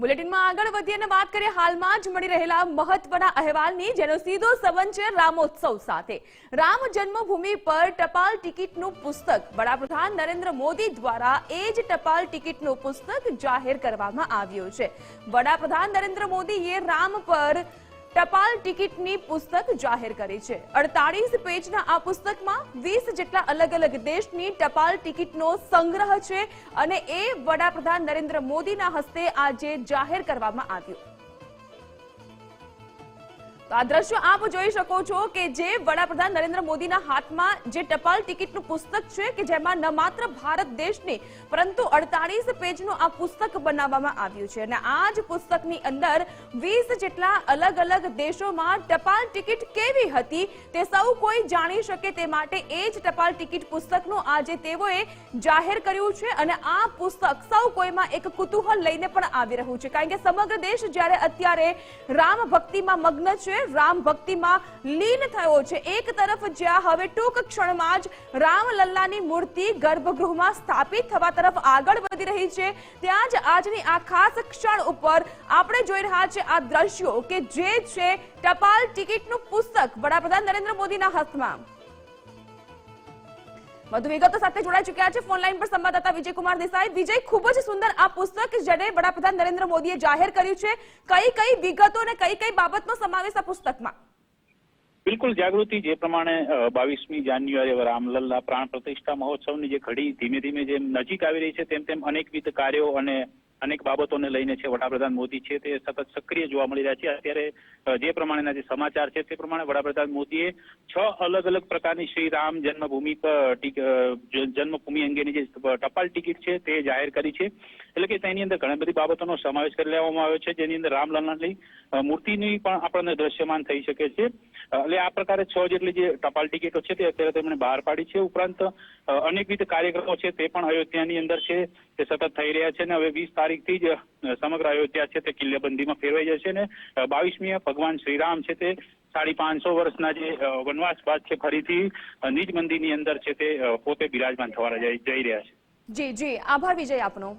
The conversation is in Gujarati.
બુલેટિનમાં આગળ વધીએ અને વાત કરીએ હાલમાં જ મળી રહેલા મહત્વના અહેવાલની, જેનો સીધો સંબંધ છે રામોત્સવ સાથે. રામ જન્મભૂમિ પર ટપાલ ટિકિટનું પુસ્તક વડાપ્રધાન નરેન્દ્ર મોદી દ્વારા એ જ ટપાલ ટિકિટનું પુસ્તક જાહેર કરવામાં આવ્યું છે. વડાપ્રધાન નરેન્દ્ર મોદીએ રામ પર ટપાલ ટિકિટની પુસ્તક જાહેર કરી છે. અડતાળીસ પેજના આ પુસ્તકમાં વીસ જેટલા અલગ અલગ દેશની ટપાલ ટિકિટનો સંગ્રહ છે અને એ વડાપ્રધાન નરેન્દ્ર મોદીના હસ્તે આજે જાહેર કરવામાં આવ્યું. આ દ્રશ્ય આપ જોઈ શકો છો કે જે વડાપ્રધાન નરેન્દ્ર મોદીના હાથમાં જે ટપાલ ટિકિટનું પુસ્તક છે કે જેમાં ન માત્ર ભારત દેશની, પરંતુ અડતાળીસ પેજનું આ પુસ્તક બનાવવામાં આવ્યું છે. અને આ જ પુસ્તકની અંદર વીસ જેટલા અલગ અલગ દેશોમાં ટપાલ ટિકિટ કેવી હતી તે સૌ કોઈ જાણી શકે તે માટે એ જ ટપાલ ટિકિટ પુસ્તકનું આજે તેઓએ જાહેર કર્યું છે અને આ પુસ્તક સૌ કોઈમાં એક કુતૂહલ લઈને પણ આવી રહ્યું છે. કારણ કે સમગ્ર દેશ જ્યારે અત્યારે રામ ભક્તિમાં મગ્ન છે રામ ભક્તિમાં લીન થયો છે. એક તરફ જ્યાં હવે ટૂંક ક્ષણમાં જ રામલલ્લાની મૂર્તિ ગર્ભગૃહમાં સ્થાપિત થવા તરફ આગળ વધી રહી છે. ત્યાં જ આજની આ ખાસ ક્ષણ ઉપર આપણે જોઈ રહ્યા છે આ દ્રશ્યો કે જે છે ટપાલ ટિકિટનું પુસ્તક વડાપ્રધાન નરેન્દ્ર મોદીના હાથમાં વધુ વિગતો સાથે જોડાઈ ચુક્યા છે. ફોન લાઈન પર સંવાદદાતા વિજયકુમાર દેસાઈ. વિજય, ખૂબ જ સુંદર આ પુસ્તક જેને વડાપ્રધાન નરેન્દ્ર મોદીએ જાહેર કર્યું છે. કઈ કઈ વિગતો અને કઈ કઈ બાબતનો સમાવેશ આ પુસ્તકમાં? બિલકુલ જાગૃતિ જે પ્રમાણે બાવીસમી જાન્યુઆરી રામલલ્લા પ્રાણ પ્રતિષ્ઠા મહોત્સવની જે ઘડી ધીમે ધીમે જેમ નજીક આવી રહી છે, તેમ તેમ અનેકવિધ કાર્યો અને અનેક બાબતોને લઈને છે વડાપ્રધાન મોદી છે તે સતત સક્રિય જોવા મળી રહ્યા છે. અત્યારે જે પ્રમાણેના જે સમાચાર છે તે પ્રમાણે વડાપ્રધાન મોદીએ છ અલગ અલગ પ્રકારની શ્રી રામ જન્મભૂમિ પર જન્મભૂમિ અંગેની જે ટપાલ ટિકિટ છે તે જાહેર કરી છે. એટલે કે તેની અંદર ઘણી બધી બાબતોનો સમાવેશ કરી લેવામાં આવ્યો છે. જેની અંદર રામલલ્લાની અ, મૂર્તિની પણ આપણને દ્રશ્યમાન થઈ શકે છે. એટલે આ પ્રકારે છ જેટલી જે ટપાલ ટિકિટો છે તે અત્યારે તેમણે બહાર પાડી છે. ઉપરાંત અનેકવિધ કાર્યક્રમો છે તે પણ અયોધ્યાની અંદર છે. તે સતત થઈ રહ્યા છે અને હવે વીસ તારીખથી જ સમગ્ર અયોધ્યા છે તે કિલ્લેબંધીમાં ફેરવાઈ જશે ને બાવીસમી ભગવાન શ્રીરામ છે તે સાડી પાંચસો વર્ષના જે વનવાસ બાદ છે ફરીથી નિજ મંદિરની અંદર છે તે પોતે બિરાજમાન થવા જઈ રહ્યા છે. જી જી. આભાર વિજય આપનો.